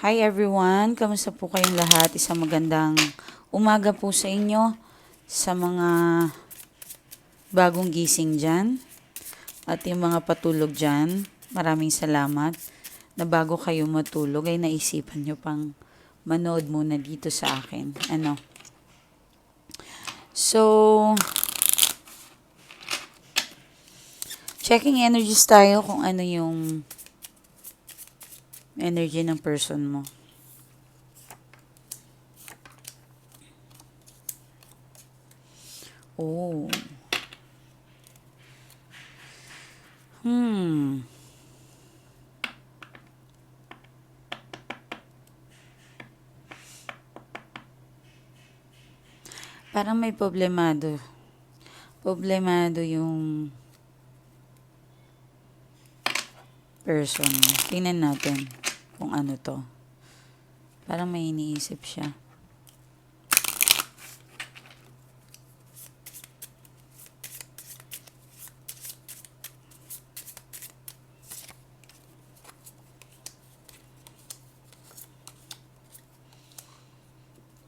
Hi everyone, kamusta po kayong lahat? Isang magandang umaga po sa inyo sa mga bagong gising dyan at yung mga patulog dyan. Maraming salamat na bago kayo matulog ay naisipan nyo pang manood muna dito sa akin. Ano? So, checking energies tayo kung ano yung energy ng person mo. Oh. Hmm. Parang may problemado. Problemado yung person. Tingnan natin kung ano to. Parang may iniisip siya.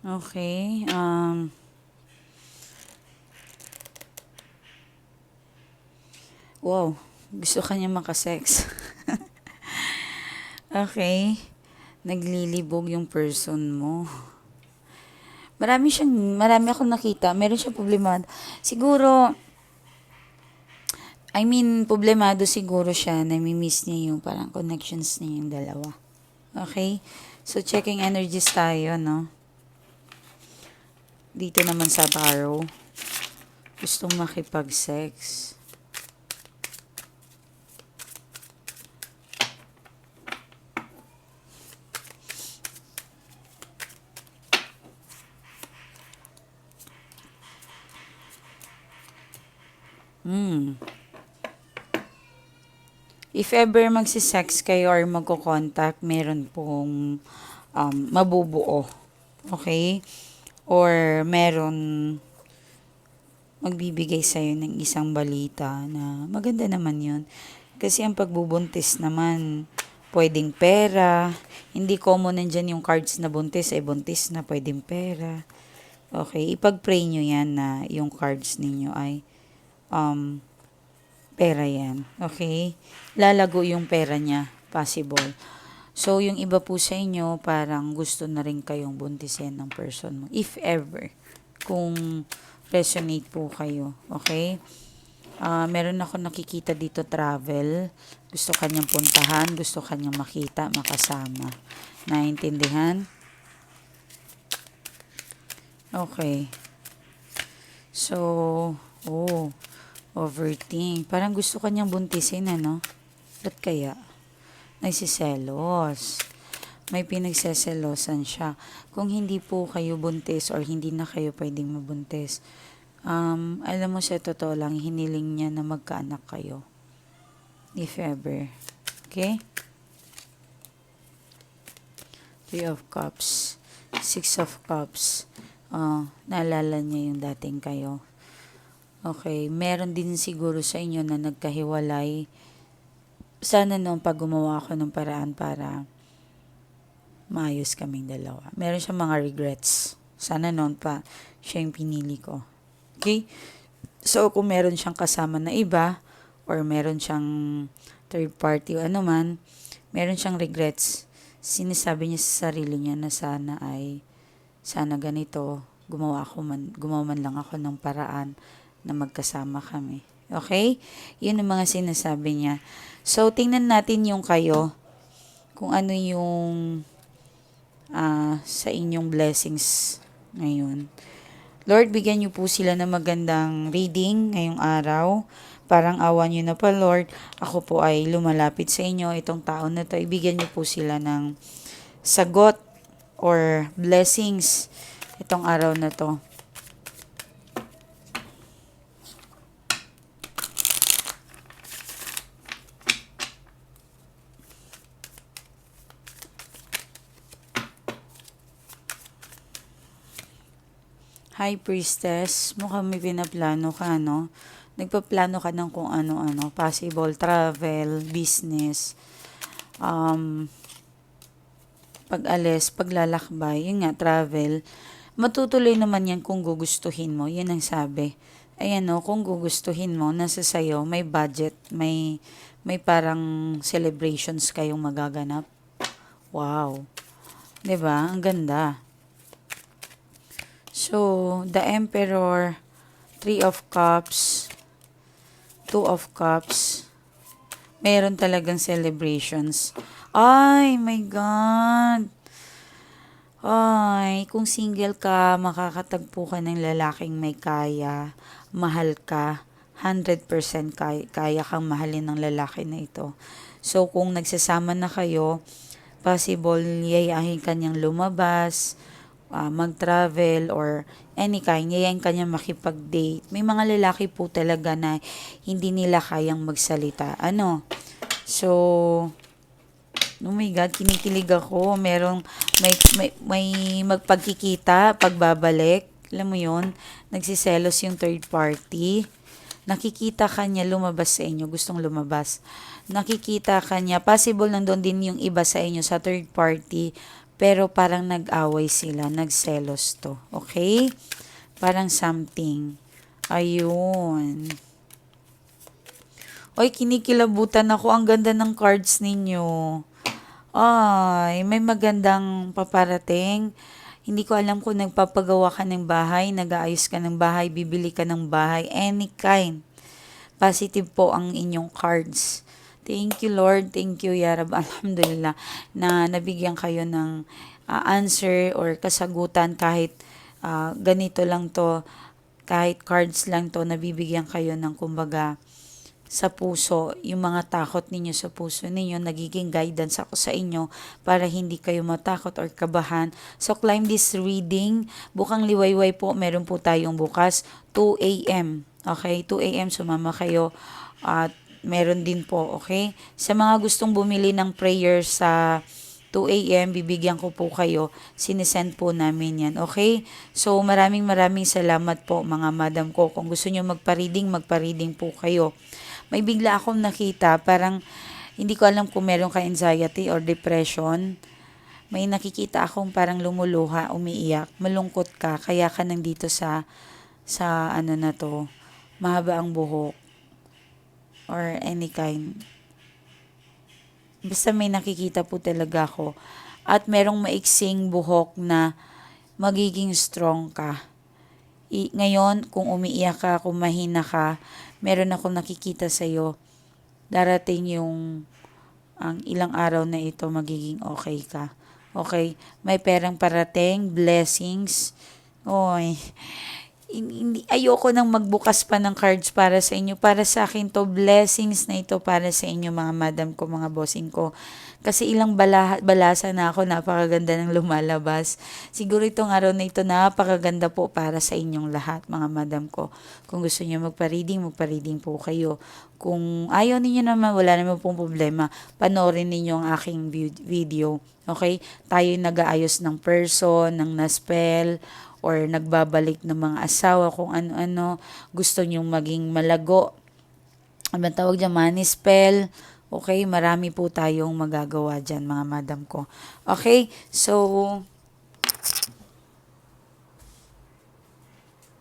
Okay. Um, wow. Gusto kanya makasex. okay. Naglilibog yung person mo. Marami siyang, marami akong nakita. Meron siyang problemado. Siguro, I mean, problemado siguro siya. Nami-miss niya yung parang connections niya yung dalawa. Okay? So, checking energies tayo, no? Dito naman sa tarot. Gustong makipag-sex. Hmm. If ever magsisex kayo or magko-contact, meron pong um, mabubuo. Okay? Or meron magbibigay sa'yo ng isang balita na maganda naman yun. Kasi ang pagbubuntis naman, pwedeng pera. Hindi common nandyan yung cards na buntis, ay buntis na pwedeng pera. Okay, ipag-pray nyo yan na yung cards ninyo ay um, pera yan. Okay? Lalago yung pera niya. Possible. So, yung iba po sa inyo, parang gusto na rin kayong buntisin ng person mo. If ever. Kung resonate po kayo. Okay? Uh, meron ako nakikita dito travel. Gusto kanyang puntahan. Gusto kanyang makita, makasama. Naintindihan? Okay. So, oh, overthink. Parang gusto kanyang buntisin, ano? Ba't kaya? Nagsiselos. May pinagseselosan siya. Kung hindi po kayo buntis or hindi na kayo pwedeng mabuntis, um, alam mo sa totoo lang, hiniling niya na magkaanak kayo. If ever. Okay? Three of Cups. Six of Cups. Uh, naalala niya yung dating kayo. Okay, meron din siguro sa inyo na nagkahiwalay. Sana noon pag gumawa ako ng paraan para maayos kaming dalawa. Meron siya mga regrets. Sana noon pa siya yung pinili ko. Okay? So, kung meron siyang kasama na iba, or meron siyang third party o ano man, meron siyang regrets, sinasabi niya sa sarili niya na sana ay sana ganito, gumawa ako man, gumawa man lang ako ng paraan na magkasama kami. Okay? Yun ang mga sinasabi niya. So, tingnan natin yung kayo, kung ano yung uh, sa inyong blessings ngayon. Lord, bigyan niyo po sila ng magandang reading ngayong araw. Parang awan niyo na pa, Lord. Ako po ay lumalapit sa inyo. Itong taon na to, ibigyan niyo po sila ng sagot or blessings itong araw na to. Hi Priestess, mukhang may pinaplano ka, no? Nagpaplano ka ng kung ano-ano, possible travel, business, um, pag-alis, paglalakbay, yun nga, travel, matutuloy naman yan kung gugustuhin mo. Yan ang sabi. Ayan o, kung gugustuhin mo, nasa sayo, may budget, may, may parang celebrations kayong magaganap. Wow. 'Di ba Ang ganda. So, the Emperor, Three of Cups, Two of Cups, meron talagang celebrations. Ay, my God! Ay, kung single ka, makakatagpo ka ng lalaking may kaya, mahal ka, 100% kaya, kaya kang mahalin ng lalaki na ito. So, kung nagsasama na kayo, possible yayahin kanyang lumabas, uh, mag-travel, or any kind, yayain kanya makipag-date. May mga lalaki po talaga na hindi nila kayang magsalita. Ano? So, Oh my God, kinikilig ako. Merong, may, may, may magpagkikita, pagbabalik. Alam mo yon nagsiselos yung third party. Nakikita ka niya lumabas sa inyo, gustong lumabas. Nakikita ka niya, possible nandun din yung iba sa inyo sa third party, pero parang nag-away sila, nagselos to. Okay? Parang something. Ayun. Oy, kinikilabutan ako. Ang ganda ng cards ninyo. Ay, may magandang paparating. Hindi ko alam kung nagpapagawa ka ng bahay, nag-aayos ka ng bahay, bibili ka ng bahay, any kind. Positive po ang inyong cards. Thank you Lord, thank you Ya Rab. Alhamdulillah na nabigyan kayo ng uh, answer or kasagutan kahit uh, ganito lang to, kahit cards lang to, nabibigyan kayo ng kumbaga sa puso, yung mga takot ninyo sa puso ninyo, nagiging guidance ako sa inyo para hindi kayo matakot or kabahan. So, climb this reading. Bukang liwayway po, meron po tayong bukas, 2 a.m. Okay, 2 a.m. sumama kayo at meron din po, okay? Sa mga gustong bumili ng prayer sa 2 a.m. bibigyan ko po kayo. Sinesend po namin yan. Okay? So, maraming maraming salamat po mga madam ko. Kung gusto nyo magpa-reading, magpa-reading po kayo may bigla akong nakita, parang hindi ko alam kung meron ka anxiety or depression. May nakikita akong parang lumuluha, umiiyak, malungkot ka, kaya ka nandito sa sa ano na to, mahaba ang buhok or any kind. Basta may nakikita po talaga ako. At merong maiksing buhok na magiging strong ka. I, ngayon, kung umiiyak ka, kung mahina ka, meron akong nakikita sa iyo. Darating yung ang ilang araw na ito magiging okay ka. Okay? May perang parating, blessings. Oy. Hindi, ayoko nang magbukas pa ng cards para sa inyo. Para sa akin to, blessings na ito para sa inyo mga madam ko, mga bossing ko. Kasi ilang bala, balasa na ako, napakaganda ng lumalabas. Siguro itong araw na ito, napakaganda po para sa inyong lahat, mga madam ko. Kung gusto niyo magpa-reading, magpa-reading po kayo. Kung ayaw ninyo naman, wala naman pong problema, panoorin ninyo ang aking video. Okay? Tayo nag-aayos ng person, ng naspel, or nagbabalik ng mga asawa, kung ano-ano, gusto nyong maging malago. Ano tawag dyan? Money spell, Okay, marami po tayong magagawa dyan mga madam ko. Okay, so...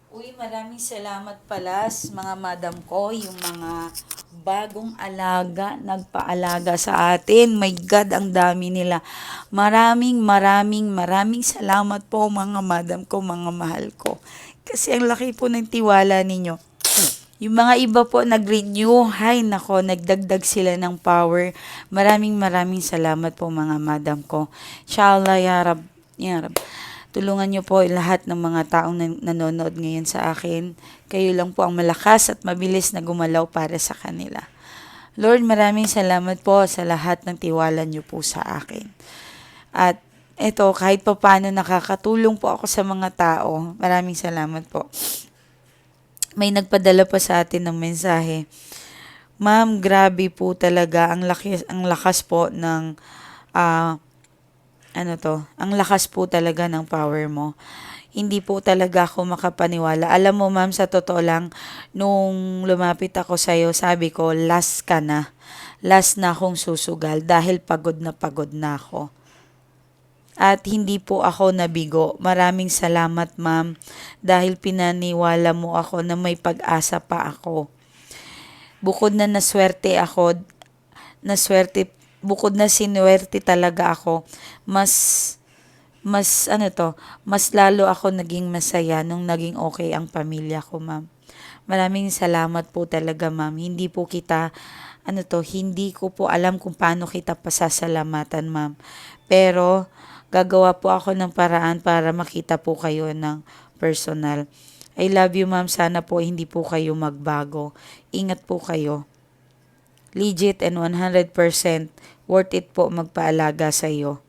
Uy, maraming salamat pala mga madam ko, yung mga bagong alaga, nagpaalaga sa atin. My God, ang dami nila. Maraming, maraming, maraming salamat po mga madam ko, mga mahal ko. Kasi ang laki po ng tiwala ninyo. Yung mga iba po nag-renew, hay nako, nagdagdag sila ng power. Maraming maraming salamat po mga madam ko. Inshallah, ya Rab, ya Rab. Tulungan niyo po lahat ng mga taong nan- nanonood ngayon sa akin. Kayo lang po ang malakas at mabilis na gumalaw para sa kanila. Lord, maraming salamat po sa lahat ng tiwala niyo po sa akin. At ito, kahit pa paano nakakatulong po ako sa mga tao. Maraming salamat po may nagpadala pa sa atin ng mensahe. Ma'am, grabe po talaga ang lakas ang lakas po ng uh, ano to, ang lakas po talaga ng power mo. Hindi po talaga ako makapaniwala. Alam mo ma'am, sa totoo lang, nung lumapit ako sa iyo, sabi ko, last ka na. Last na akong susugal dahil pagod na pagod na ako. at hindi po ako nabigo. Maraming salamat ma'am dahil pinaniwala mo ako na may pag-asa pa ako. Bukod na naswerte ako, naswerte, bukod na sinuwerte talaga ako, mas mas ano to, mas lalo ako naging masaya nung naging okay ang pamilya ko, ma'am. Maraming salamat po talaga, ma'am. Hindi po kita ano to, hindi ko po alam kung paano kita pasasalamatan, ma'am. Pero gagawa po ako ng paraan para makita po kayo ng personal. I love you, ma'am. Sana po hindi po kayo magbago. Ingat po kayo. Legit and 100% worth it po magpaalaga sa iyo.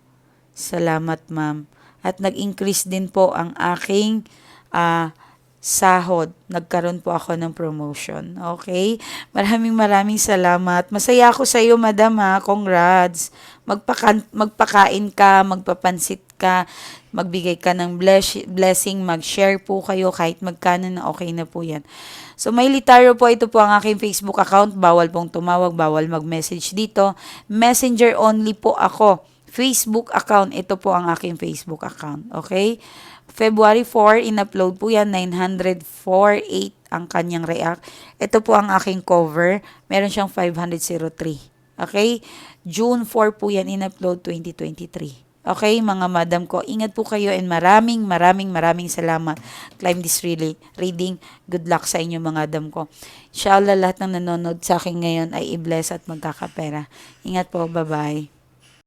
Salamat, ma'am. At nag-increase din po ang aking ah, sahod. Nagkaroon po ako ng promotion. Okay? Maraming maraming salamat. Masaya ako sa iyo, madam ha. Congrats. Magpaka- magpakain ka, magpapansit ka, magbigay ka ng bless- blessing, mag-share po kayo kahit magkano na okay na po yan. So, may litaro po. Ito po ang aking Facebook account. Bawal pong tumawag, bawal mag-message dito. Messenger only po ako. Facebook account. Ito po ang aking Facebook account. Okay? February 4, in-upload po yan. 904.8 ang kanyang react. Ito po ang aking cover. Meron siyang 503. Okay? June 4 po yan in-upload 2023. Okay, mga madam ko, ingat po kayo and maraming, maraming, maraming salamat. Climb this really reading. Good luck sa inyo mga madam ko. Inshallah, lahat ng nanonood sa akin ngayon ay i-bless at magkakapera. Ingat po, bye-bye.